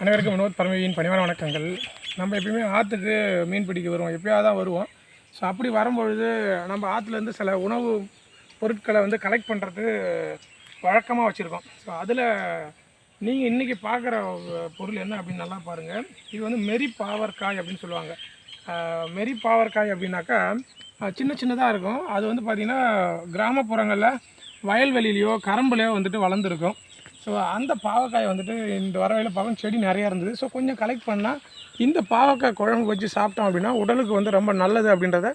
அனைவருக்கும் வினோத் பரமவியின் பணிவான வணக்கங்கள். நம்ம எப்பயுமே ஆற்றுக்கு மீன் பிடிக்க வருவோம். எப்பயாவது தான் வருவோம். ஸோ அப்படி வரும்பொழுது நம்ம ஆற்றுலேருந்து சில உணவு பொருட்களை வந்து கலெக்ட் பண்ணுறது வழக்கமாக வச்சுருக்கோம். ஸோ அதில் நீங்கள் இன்றைக்கி பார்க்குற பொருள் என்ன அப்படின்னு நல்லா பாருங்கள் இது வந்து மெரி பாவற்காய் அப்படின்னு சொல்லுவாங்க. மெரி பாவற்காய் அப்படின்னாக்கா சின்ன சின்னதாக இருக்கும். அது வந்து பார்த்திங்கன்னா கிராமப்புறங்களில் வயல்வெளியிலையோ கரம்புலையோ வந்துட்டு வளர்ந்துருக்கும். ஸோ அந்த பாவக்காய் வந்துட்டு இந்த வரவையில் பழம் செடி நிறையா இருந்தது. ஸோ கொஞ்சம் கலெக்ட் பண்ணால் இந்த பாவக்காய் குழம்பு வச்சு சாப்பிட்டோம் அப்படின்னா உடலுக்கு வந்து ரொம்ப நல்லது அப்படின்றத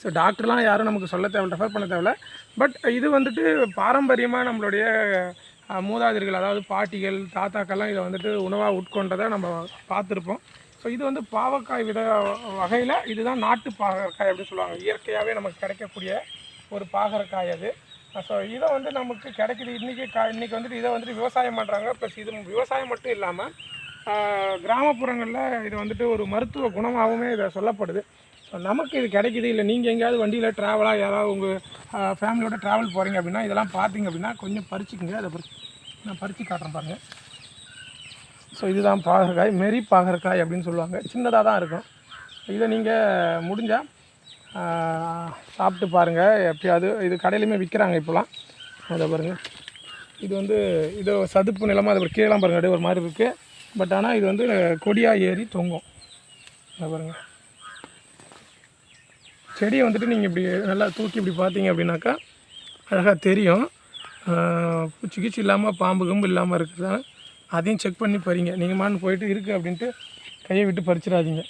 ஸோ டாக்டர்லாம் யாரும் நமக்கு சொல்ல தேவை ரெஃபர் பண்ண தேவையில்ல. பட் இது வந்துட்டு பாரம்பரியமாக நம்மளுடைய மூதாதிர்கள் அதாவது பாட்டிகள் தாத்தாக்கள்லாம் இதை வந்துட்டு உணவாக உட்கொண்டதை நம்ம பார்த்துருப்போம். ஸோ இது வந்து பாவக்காய் வித வகையில் இதுதான் நாட்டு பாகற்காய் அப்படின்னு சொல்லுவாங்க. இயற்கையாகவே நமக்கு கிடைக்கக்கூடிய ஒரு பாகற்காய் அது. ஸோ இதை வந்து நமக்கு கிடைக்குது. இன்றைக்கி கா இன்றைக்கி வந்துட்டு இதை வந்துட்டு விவசாயம் பண்ணுறாங்க ப்ளஸ் இது விவசாயம் மட்டும் இல்லாமல் கிராமப்புறங்களில் இது வந்துட்டு ஒரு மருத்துவ குணமாகவுமே இதை சொல்லப்படுது. ஸோ நமக்கு இது கிடைக்கிது. இல்லை நீங்கள் எங்கேயாவது வண்டியில் ட்ராவலாக யாராவது உங்கள் ஃபேமிலியோட ட்ராவல் போகிறீங்க அப்படின்னா இதெல்லாம் பார்த்தீங்க அப்படின்னா கொஞ்சம் பறிச்சுக்குங்க. அதை பறி நான் பறித்து காட்டுறேன் பாருங்கள் ஸோ இதுதான் பாகற்காய் மெரி பாகற்காய் அப்படின்னு சொல்லுவாங்க. சின்னதாக தான் இருக்கும். இதை நீங்கள் முடிஞ்சால் சாப்பிட்டு பாருங்கள் எப்பயாவது இது கடையிலையுமே விற்கிறாங்க இப்போலாம். அதை பாருங்கள் இது வந்து இது சதுப்பு நிலமாக அது கீழே பாருங்கள் அப்படியே ஒரு மாதிரி இருக்குது பட் ஆனால் இது வந்து கொடியாக ஏறி தொங்கும். அதை பாருங்கள் செடியை வந்துட்டு நீங்கள் இப்படி நல்லா தூக்கி இப்படி பார்த்தீங்க அப்படின்னாக்கா அழகாக தெரியும். பூச்சி கீச்சி இல்லாமல் பாம்பு கம்பு இல்லாமல் இருக்குதா அதையும் செக் பண்ணி பறிங்க நீங்கள் மான்னு போயிட்டு இருக்குது அப்படின்ட்டு கையை விட்டு பறிச்சிடாதீங்க.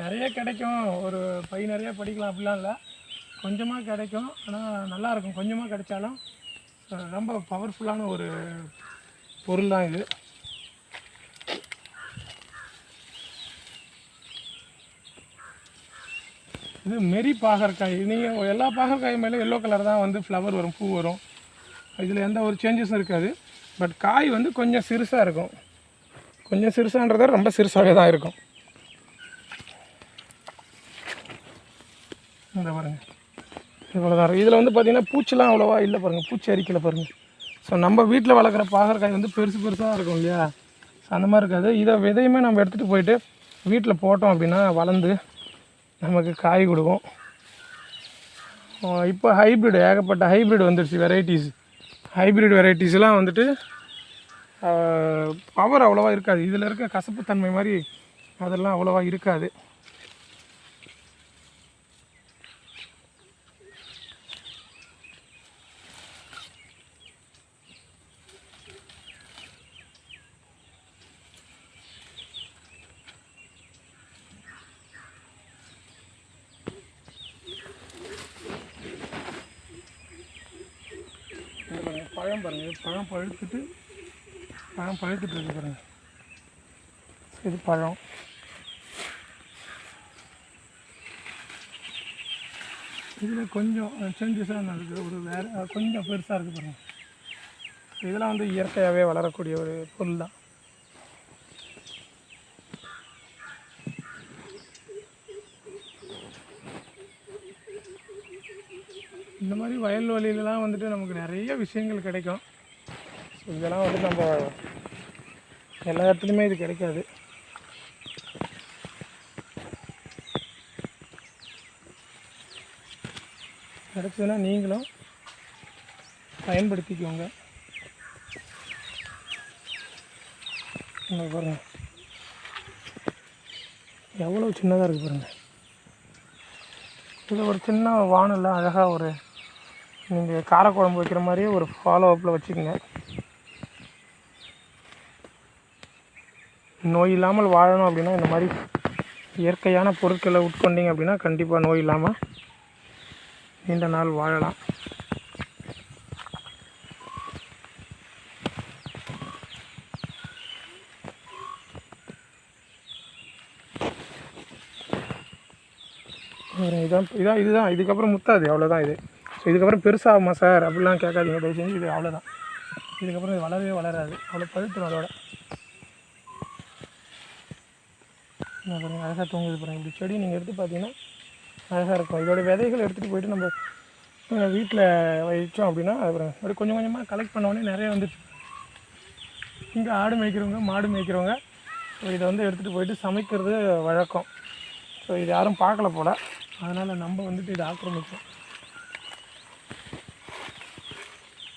நிறைய கிடைக்கும். ஒரு பை நிறைய படிக்கலாம் அப்படிலாம் இல்லை. கொஞ்சமாக கிடைக்கும். ஆனால் நல்லாயிருக்கும். கொஞ்சமாக கிடைச்சாலும் ரொம்ப பவர்ஃபுல்லான ஒரு பொருள் தான் இது. இது மெரி பாகற்காய். நீங்கள் எல்லா பாகற்காய் மேலே எல்லோ கலர் தான் வந்து ஃப்ளவர் வரும் பூ வரும். இதில் எந்த ஒரு சேஞ்சஸும் இருக்காது. பட் காய் வந்து கொஞ்சம் சிறுசாக இருக்கும். கொஞ்சம் சிறுசான்றதை ரொம்ப சிறுசாகவே தான் இருக்கும். இந்த பாருங்கள் இவ்வளோதான் இதில் வந்து பார்த்தீங்கன்னா பூச்சிலாம் அவ்வளோவா இல்லை பாருங்கள் பூச்சி அரிக்கலை பாருங்கள் ஸோ நம்ம வீட்டில் வளர்க்குற பாகற்காய் வந்து பெருசு பெருசாக இருக்கும் இல்லையா? ஸோ அந்த மாதிரி இருக்காது. இதை விதையுமே நம்ம எடுத்துகிட்டு போயிட்டு வீட்டில் போட்டோம் அப்படின்னா வளர்ந்து நமக்கு காய் கொடுக்கும். இப்போ ஹைப்ரிட் ஏகப்பட்ட ஹைப்ரிட் வந்துடுச்சு வெரைட்டிஸ் ஹைப்ரிட் வெரைட்டிஸ்லாம் வந்துட்டு பவர் அவ்வளோவா இருக்காது. இதில் இருக்க கசப்புத்தன்மை மாதிரி அதெல்லாம் அவ்வளோவா இருக்காது இங்க பாருங்க பழம் பாருங்கள் பழம் பழுத்துட்டு பழம் பழுத்துட்டு இருக்கு பாருங்கள் இது பழம். இதில் கொஞ்சம் சேஞ்சஸாக நடக்குது. ஒரு வேறு கொஞ்சம் பெருசாக இருக்குது பாருங்கள் இதெல்லாம் வந்து இயற்கையாகவே வளரக்கூடிய ஒரு பொருள் தான் இந்த மாதிரி வயல்வெளியிலலாம் வந்துட்டு நமக்கு நிறைய விஷயங்கள் கிடைக்கும். ஸோ இதெல்லாம் வந்து நம்ம எல்லா இடத்துலையுமே இது கிடைக்காது. கிடச்சதுன்னா நீங்களும் பயன்படுத்திக்கோங்க. இங்க பாருங்க. எவ்வளோ சின்னதாக இருக்குது பாருங்கள் இது ஒரு சின்ன வானல்ல அழகாக ஒரு நீங்கள் காரக்குழம்பு வைக்கிற மாதிரியே ஒரு ஃபாலோ அப்பில் வச்சுக்கோங்க. நோய் இல்லாமல் வாழணும் அப்படின்னா இந்த மாதிரி இயற்கையான பொருட்களை உட்கொண்டீங்க அப்படின்னா கண்டிப்பாக நோய் இல்லாமல் நீண்ட நாள் வாழலாம். இதான் இதான் இதுதான் இதுக்கப்புறம் முத்தாது அவ்வளோதான் இது. ஸோ இதுக்கப்புறம் பெருசாகுமா சார்? அப்படிலாம் கேட்காதீங்க. தயவு செஞ்சு இது அவ்வளோதான் இதுக்கப்புறம் இது வளரவே வளராது. அவ்வளோ பழுத்துடும் அதோட. என்ன பாருங்கள் அழகாக தூங்குது பாருங்க. இப்படி செடி நீங்கள் எடுத்து பார்த்தீங்கன்னா அழகாக இருக்கும். இதோட விதைகள் எடுத்துகிட்டு போயிட்டு நம்ம வீட்டில் வச்சோம் அப்படின்னா அப்புறம் அப்படி கொஞ்சம் கொஞ்சமாக கலெக்ட் பண்ண நிறைய வந்துச்சு இங்கே ஆடு மேய்க்கிறவங்க மாடு மேய்க்கிறவங்க ஸோ இதை வந்து எடுத்துகிட்டு போயிட்டு சமைக்கிறது வழக்கம். ஸோ இது யாரும் பார்க்கல போல். அதனால் நம்ம வந்துட்டு இதை ஆக்கிரமிச்சோம்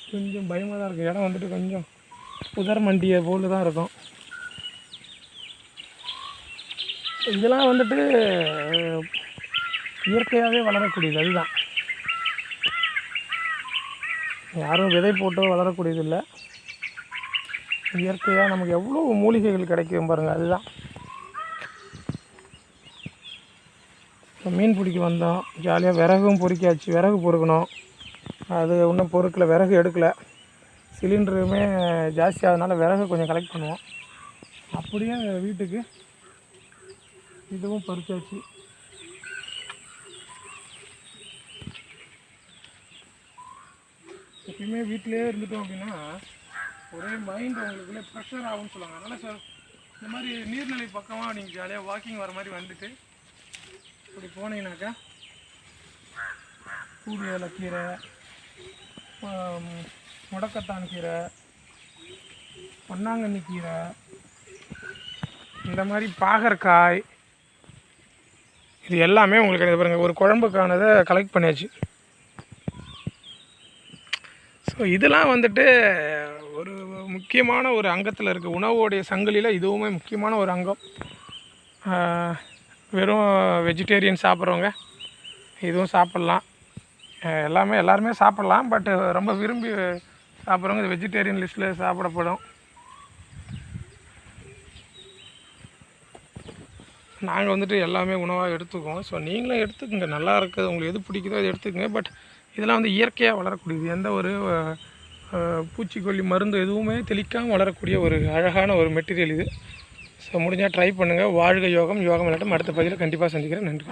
கொஞ்சம் பயமாக தான் இருக்குது இடம் வந்துட்டு கொஞ்சம் புதர் மண்டியை போல் தான் இருக்கும். இதெல்லாம் வந்துட்டு இயற்கையாகவே வளரக்கூடியது. அதுதான். யாரும் விதை போட்டு வளரக்கூடியது இல்லை. இயற்கையாக நமக்கு எவ்வளோ மூலிகைகள் கிடைக்கும் பாருங்கள் அதுதான். இப்போ மீன் பிடிக்க வந்தோம். ஜாலியாக விறகும் பொறிக்காச்சு. விறகு பொறுக்கணும். அது இன்னும் பொறுக்கல விறகு எடுக்கலை. சிலிண்டருமே ஜாஸ்தி ஆகுதுனால விறகு கொஞ்சம் கலெக்ட் பண்ணுவோம். அப்படியே வீட்டுக்கு இதுவும் பறிச்சாச்சு. எப்பயுமே வீட்டிலேயே இருந்துட்டோம் அப்படின்னா ஒரே மைண்ட் உங்களுக்குள்ளே ப்ரெஷர் ஆகும்னு சொல்லுவாங்க. அதனால் சார் இந்த மாதிரி நீர்நிலை பக்கமாக நீங்கள் ஜாலியாக வாக்கிங் வர மாதிரி வந்துட்டு இப்படி போனீங்கன்னாக்கா கூடி கீரை முடக்கத்தான் கீரை பொன்னாங்கண்ணி கீரை இந்த மாதிரி பாகற்காய் இது எல்லாமே உங்களுக்கு கிடையாது பாருங்கள் ஒரு குழம்புக்கானதை கலெக்ட் பண்ணியாச்சு. ஸோ இதெல்லாம் வந்துட்டு ஒரு முக்கியமான ஒரு அங்கத்தில் இருக்குது உணவோடைய சங்கிலியில் இதுவுமே முக்கியமான ஒரு அங்கம். வெறும் வெஜிடேரியன் சாப்பிட்றவங்க இதுவும் சாப்பிட்லாம். எல்லாமே எல்லாருமே சாப்பிட்லாம் பட் ரொம்ப விரும்பி சாப்பிட்றவங்க இது வெஜிடேரியன் லிஸ்ட்டில் சாப்பிடப்படும். நாங்கள் வந்துட்டு எல்லாமே உணவாக எடுத்துக்குவோம். ஸோ நீங்களும் எடுத்துக்கோங்க. நல்லா இருக்குது. உங்களுக்கு எது பிடிக்குதோ அதை எடுத்துக்கோங்க. பட் இதெல்லாம் வந்து இயற்கையாக வளரக்கூடியது. எந்த ஒரு பூச்சிக்கொல்லி மருந்து எதுவுமே தெளிக்காமல் வளரக்கூடிய ஒரு அழகான ஒரு மெட்டீரியல் இது. ஸோ முடிஞ்சால் ட்ரை பண்ணுங்கள் வாழ்க யோகம். யோகம் இல்லாட்டும் அடுத்த பதிவில் கண்டிப்பாக சந்திக்கிறேன். நன்றி.